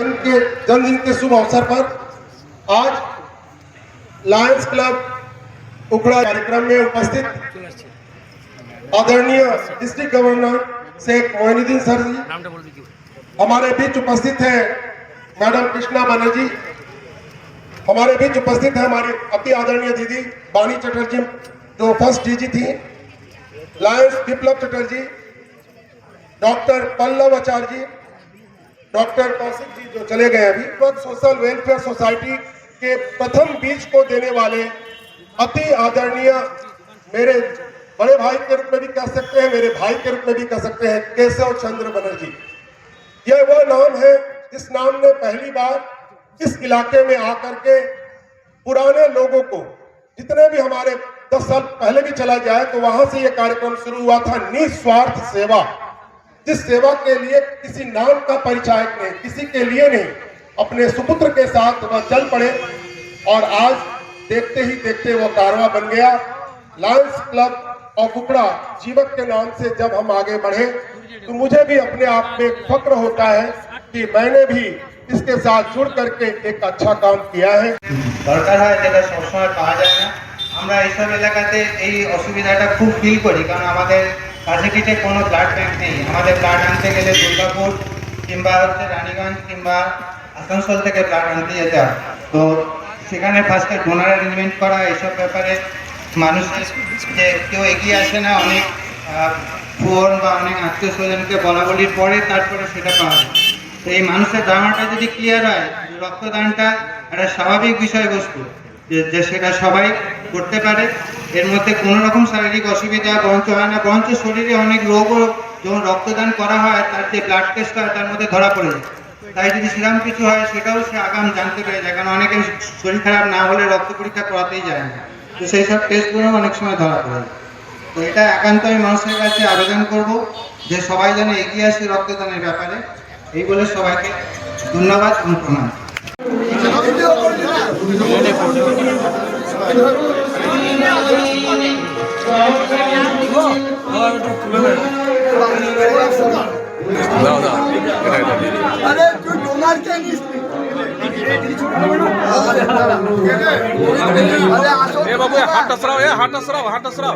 जन्म के जन्मदिन के शुभ अवसर पर आज लायंस क्लब उखड़ा कार्यक्रम में उपस्थित आदरणीय district governor Sheikh Moinuddin sir ji. हमारे बीच उपस्थित हैं मैडम कृष्णा बनर्जी। हमारे बीच उपस्थित है हमारे अति आदरणीय दीदी बानी चटर्जी जो फ़र्स्ट डीजी थी। Lions Biplab Chatterjee doctor Pallav Acharya ji doctor Kaushik ji जो चले गए अभी वक्त सोशल वेलफेयर सोसाइटी के प्रथम बीज को देने वाले अति आदरणीय मेरे बड़े भाई के रूप में भी कह सकते हैं, मेरे भाई के रूप में भी कह सकते हैं, केशव चंद्र बनर्जी। यह वो नाम है जिस नाम ने पहली बार इस इलाके में आकर के पुराने लोगों को, जितने भी हमारे दस साल पहले भी चला जाए तो वहाँ से यह कार्यक्रम शुरू हुआ था, निस्वार्थ सेवा। जिस सेवा के लिए किसी नाम का परिचायक नहीं किसी के लिए नहीं अपने सुपुत्र के साथ वह चल पड़े और आज देखते ही देखते वो कारवा बन गया लायंस क्लब और कुकड़ा जीवक के नाम से जब हम आगे बढ़े तो मुझे भी अपने आप में फक्र होता है कि मैंने भी इसके साथ जुड़ करके एक अच्छा काम किया है দরকার হয় যেটা সবসময় পাওয়া যায় না আমরা এইসব এলাকাতে এই অসুবিধাটা খুব ফিল করি কারণ আমাদের পিঠে কোনো ব্লাড ব্যাঙ্ক নেই। আমাদের ব্লাড আনতে গেলে দুর্গাপুর কিংবা হচ্ছে রানীগঞ্জ কিংবা আসানসোল থেকে ব্লাড আনতে যেতে হয়। তো সেখানে ফার্স্টে ডোনার অ্যারেঞ্জমেন্ট করা, এইসব ব্যাপারে মানুষের যে কেউ এগিয়ে আসে না, অনেক ফোন বা অনেক আত্মীয় স্বজনকে বলা বলির পরে তারপরে সেটা পাওয়া যায়। তো এই মানুষের ধারণাটা যদি ক্লিয়ার হয়, রক্তদানটা একটা স্বাভাবিক বিষয়বস্তু। যে সেটা সবাই করতে পারে। এর মধ্যে কোনো রকম শারীরিক অসুবিধা বরঞ্চ হয় না, বরঞ্চ শরীরে অনেক রোগও যখন রক্তদান করা হয়, তার যে ব্লাড টেস্ট হয়, তার মধ্যে ধরা পড়ে যায়। তাই যদি সেরকম কিছু হয়, সেটাও সে আগাম জানতে পেরে যায়, কারণ অনেকে শরীর খারাপ না হলে রক্ত পরীক্ষা করাতেই যায় না। তো সেই সব টেস্টগুলো অনেক সময় ধরা পড়ে যায়। তো এটা একান্ত আমি মানুষের কাছে আবেদন করব যে সবাই যেন এগিয়ে আসে রক্তদানের ব্যাপারে। এই বলে সবাইকে ধন্যবাদ এবং প্রণাম। দাও দাও এটা এটা দিয়ে দিও। আরে তুই ডোনার কে নিস আরে আসল এ বাবু এ হাতটা সরাও এ হাতটা সরাও হাতটা সরাও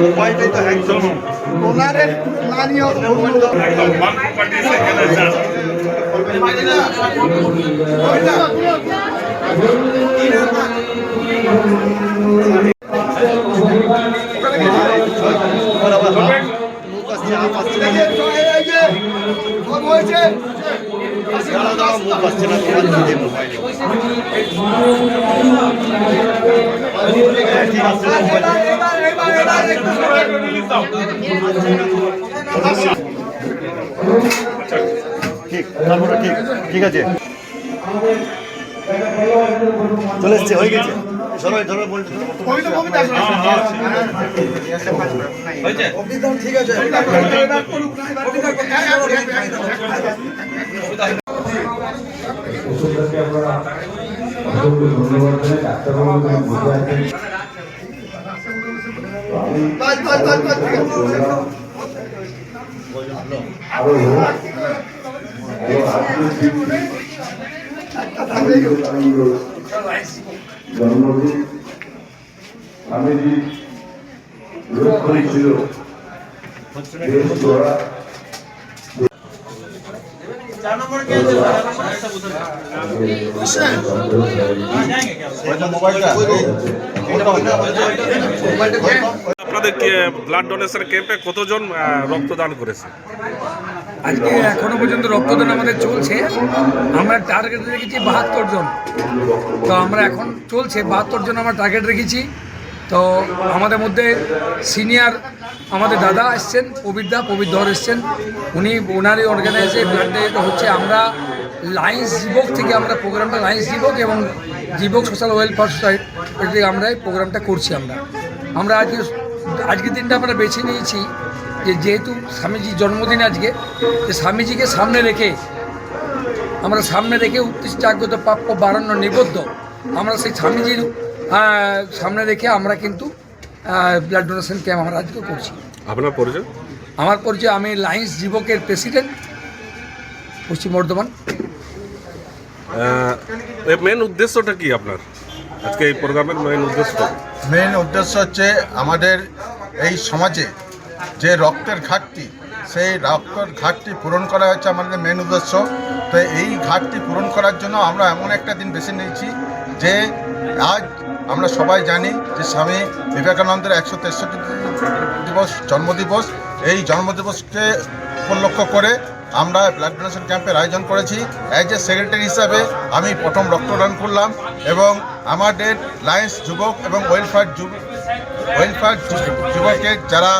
ভিআইপি হচ্ছে ডোনারের মানীয় হয়েছে ঠিক তারপরে ঠিক ঠিক আছে চলে এসছে হয়ে গেছে সবাই ধরো বলছে ঠিক ওষুধটাকে আমরা অসংখ্য ধন্যবাদ জানাই ডাক্তারবাবুকে বুঝে আছেন তো আমি বাস বাস বাস বাস ঠিক আছে। আরও আত্মীয় জন্মদিন। স্বামীজি লক্ষ্য ছিল। দেশ গড়া। আপনাদের ব্লাড ডোনেশন ক্যাম্পে কতজন রক্তদান করেছে? আজকে এখনও পর্যন্ত রক্তদান আমাদের চলছে। আমরা টার্গেট রেখেছি বাহাত্তর জন। তো আমরা এখন চলছে, বাহাত্তর জন আমরা টার্গেট রেখেছি। তো আমাদের মধ্যে সিনিয়র আমাদের দাদা এসছেন পবিরদা পবির ধর এসছেন। উনি ওনারই অর্গানাইজে ব্লাড হচ্ছে। আমরা লাইন্স যুবক থেকে আমরা প্রোগ্রামটা লাইন্স যুবক এবং যুবক সোশ্যাল ওয়েলফেয়ার সোসাইটি আমরা এই প্রোগ্রামটা করছি আমরা। আমরা আজকে, আজকের দিনটা আমরা বেছে নিয়েছি যে যেহেতু স্বামীজির জন্মদিন আজকে, যে স্বামীজিকে সামনে রেখে আমরা সামনে রেখে উত্তিশ জাগ্রত প্রাপ্য বাড়ানো নিবদ্ধ, আমরা সেই স্বামীজির সামনে রেখে আমরা কিন্তু ব্লাড ডোনেশন ক্যাম্প আমরা আজকে করছি। আপনার পরিচয়? আমার পরিচয় আমি লাইন্স যুবকের প্রেসিডেন্ট পশ্চিম বর্ধমান। মেন উদ্দেশ্যটা কি আপনার? আজকে এই প্রোগ্রামের মেন উদ্দেশ্যটা কি? মেন উদ্দেশ্য হচ্ছে আমাদের এই সমাজে যে রক্তের ঘাটতি সেই রক্তের ঘাটতি পূরণ করা হচ্ছে আমাদের মেন উদ্দেশ্য। তো এই ঘাটতি পূরণ করার জন্য আমরা এমন একটা দিন বেছে নিয়েছি যে আজ আমরা সবাই জানি যে স্বামী বিবেকানন্দের একশো তেষট্টি দিবস জন্মদিবস, এই জন্মদিবসকে উপলক্ষ করে আমরা ব্লাড ডোনেশন ক্যাম্পের আয়োজন করেছি। অ্যাজ এ সেক্রেটারি হিসাবে আমি প্রথম রক্তদান করলাম এবং আমাদের লায়েন্স যুবক এবং ওয়েলফেয়ার যুব ওয়েলফেয়ার যুবকের যারা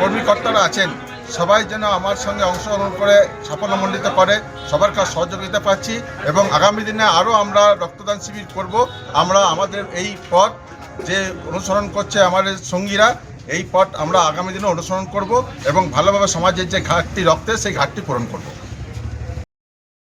কর্মীকর্তারা আছেন সবাই যেন আমার সঙ্গে অংশগ্রহণ করে সাফল্যমণ্ডিত করে, সবার কাছে সহযোগিতা পাচ্ছি এবং আগামী দিনে আরও আমরা রক্তদান শিবির করব। আমরা আমাদের এই পথ যে অনুসরণ করছে আমাদের সঙ্গীরা, এই পথ আমরা আগামী দিনে অনুসরণ করব এবং ভালোভাবে সমাজের যে ঘাটতি রক্তে, সেই ঘাটতি পূরণ করব।